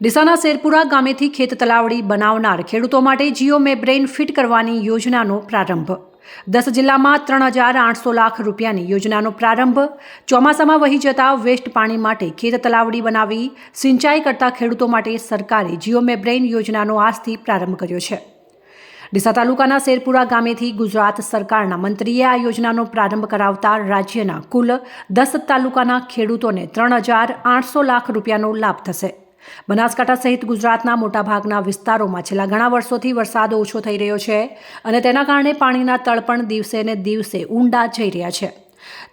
ડીસાના શેરપુરા ગામેથી ખેત તલાવડી બનાવનાર ખેડૂતો માટે જીઓ મેબ્રેઇન ફિટ કરવાની યોજનાનો પ્રારંભ. દસ જિલ્લામાં ત્રણ હજાર આઠસો લાખ રૂપિયાની યોજનાનો પ્રારંભ. ચોમાસામાં વહી જતા વેસ્ટ પાણી માટે ખેત તલાવડી બનાવી સિંચાઈ કરતા ખેડૂતો માટે સરકારે જીઓ મેબ્રેઇન યોજનાનો આજથી પ્રારંભ કર્યો છે. ડીસા તાલુકાના શેરપુરા ગામેથી ગુજરાત સરકારના મંત્રીએ આ યોજનાનો પ્રારંભ કરાવતા રાજ્યના કુલ દસ તાલુકાના ખેડૂતોને ત્રણ હજાર આઠસો લાખ રૂપિયાનો લાભ થશે. બનાસકાંઠા સહિત ગુજરાતના મોટાભાગના વિસ્તારોમાં છેલ્લા ઘણા વર્ષોથી વરસાદ ઓછો થઈ રહ્યો છે અને તેના કારણે પાણીના તળપણ દિવસે ને દિવસે ઊંડા જઈ રહ્યા છે.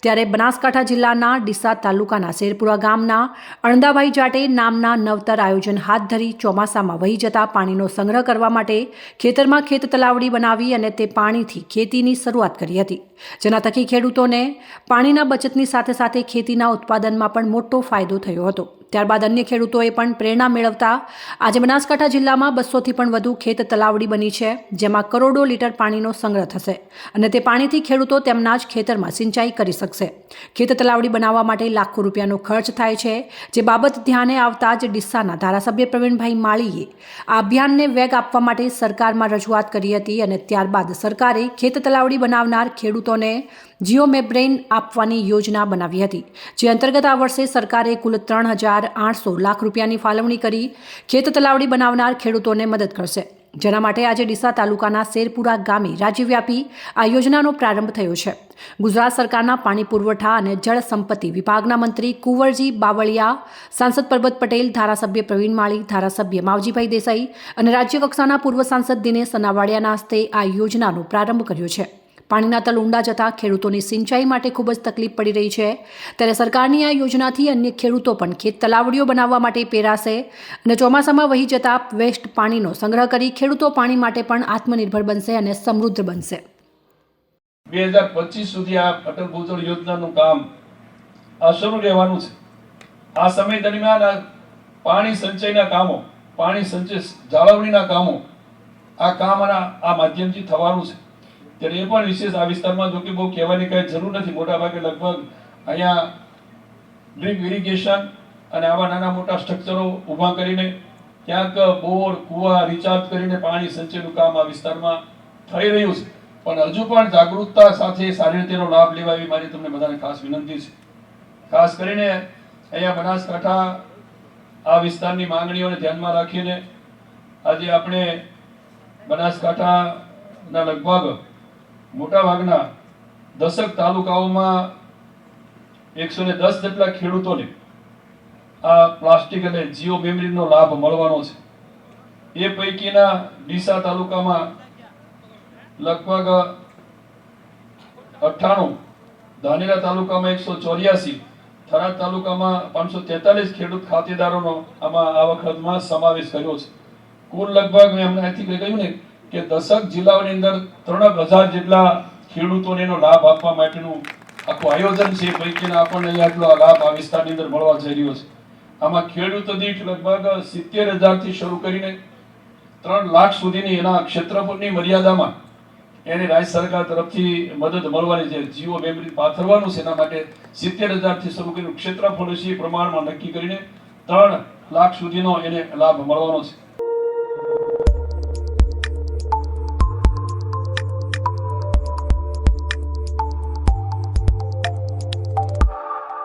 ત્યારે બનાસકાંઠા જિલ્લાના ડીસા તાલુકાના શેરપુરા ગામના અણદાભાઈ જાટે નામના નવતર આયોજન હાથ ધરી ચોમાસામાં વહી જતા પાણીનો સંગ્રહ કરવા માટે ખેતરમાં ખેત તલાવડી બનાવી અને તે પાણીથી ખેતીની શરૂઆત કરી હતી. જેના થકી ખેડૂતોને પાણીના બચતની સાથે સાથે ખેતીના ઉત્પાદનમાં પણ મોટો ફાયદો થયો હતો. ત્યારબાદ અન્ય ખેડૂતોએ પણ પ્રેરણા મેળવતા આજે બનાસકાંઠા જિલ્લામાં બસોથી પણ વધુ ખેત તલાવડી બની છે, જેમાં કરોડો લીટર પાણીનો સંગ્રહ થશે અને તે પાણીથી ખેડૂતો તેમના જ ખેતરમાં સિંચાઈ કરી શકશે. ખેત તલાવડી બનાવવા માટે લાખો રૂપિયાનો ખર્ચ થાય છે, જે બાબત ધ્યાને આવતા જ ડિસ્સાના ધારાસભ્ય પ્રવીણભાઈ માળીએ આ અભિયાનને વેગ આપવા માટે સરકારમાં રજૂઆત કરી હતી અને ત્યારબાદ સરકારે ખેત તલાવડી બનાવનાર ખેડૂતોને જીઓ મેબ્રેઇન આપવાની યોજના બનાવી હતી. જે અંતર્ગત આ વર્ષે સરકારે કુલ ત્રણ હજાર આઠસો લાખ રૂપિયાની ફાળવણી કરી ખેત તલાવડી બનાવનાર ખેડૂતોને મદદ કરશે. જેના માટે આજે ડીસા તાલુકાના શેરપુરા ગામે રાજ્યવ્યાપી આ યોજનાનો પ્રારંભ થયો છે. ગુજરાત સરકારના પાણી પુરવઠા અને જળ સંપત્તિ વિભાગના મંત્રી કુંવરજી બાવળિયા, સાંસદ પરબત પટેલ, ધારાસભ્ય પ્રવીણ માળી, ધારાસભ્ય માવજીભાઈ દેસાઈ અને રાજ્યકક્ષાના પૂર્વ સાંસદ દિનેશ સનાવાડિયાના હસ્તે આ યોજનાનો પ્રારંભ કર્યો છે. પાણીના તલ ઊંડા જતા ખેડૂતોની સિંચાઈ માટે ખૂબ જ તકલીફ પડી રહી છે. ત્યારે સરકારની આ યોજનાથી અન્ય ખેડૂતો પણ ખેત તલાવડીઓ બનાવવા માટે પેરાશે અને ચોમાસામાં વહી જતા વેસ્ટ પાણીનો સંગ્રહ કરી ખેડૂતો પાણી માટે પણ આત્મનિર્ભર બનશે અને સમૃદ્ધ બનશે. બે હજાર પચીસ સુધી આ અટલ ભૂજળ યોજનાનું કામ શરૂ રહેવાનું છે. આ સમય દરમિયાન પાણી સંચયના કામો, પાણી સંચય જાળવણીના કામો આ કામ આ માધ્યમથી થવાનું છે. ત્યારે એ પણ વિશેષ આ વિસ્તારમાં જો કે બહુ કહેવાની કઈ જરૂર નથી. મોટા ભાગે લગભગ અહીંયા ડ્રીપ ઇરિગેશન અને આવા નાના મોટા સ્ટ્રક્ચરો ઊભા કરીને ક્યાંક બોર, કુવા રિચાર્જ કરીને પાણી સંચયનું કામ આ વિસ્તારમાં થઈ રહ્યું છે. પણ હજુ પણ જાગૃતતા સાથે સારી રીતેનો લાભ લેવા એવી મારી તમને બધાને ખાસ વિનંતી છે. ખાસ કરીને અહીંયા બનાસકાંઠા આ વિસ્તારની માંગણીઓને ધ્યાનમાં રાખીને આજે આપણે બનાસકાંઠાના લગભગ મોટાભાગના દસક તાલુકાઓમાં એકસો ને દસ જેટલા ખેડૂતોને આ પ્લાસ્ટિક અને જીઓ મેમરીનો લાભ મળવાનો છે. એ પૈકીના ડીસા તાલુકામાં લગભગ અઠ્ઠાણું, ધાનેરા તાલુકામાં એકસો ચોર્યાસી, થરાદ તાલુકામાં પાંચસો તેતાલીસ ખેડૂત ખાતેદારોનો આમાં આ વખતમાં સમાવેશ કર્યો છે. કુલ લગભગ મેં હમણાં અહીંથી કહ્યું ને કે દસક જિલ્લાઓની અંદર ત્રણ હજાર જેટલા ખેડૂતોને એનો લાભ આપવા માટેનું આખું આયોજન છે, પૈકીના આપણને આટલો લાભ આ વિસ્તારની અંદર મળવા જઈ રહ્યો છે. આમાં ખેડૂત દીઠ લગભગ સિત્તેર હજારથી શરૂ કરીને ત્રણ લાખ સુધીની એના ક્ષેત્રફળની મર્યાદામાં એને રાજ્ય સરકાર તરફથી મદદ મળવાની છે. જીઓ મેમરી પાથરવાનું છે, એના માટે સિત્તેર હજારથી શરૂ કરીને ક્ષેત્રફળ છે પ્રમાણમાં નક્કી કરીને ત્રણ લાખ સુધીનો એને લાભ મળવાનો છે.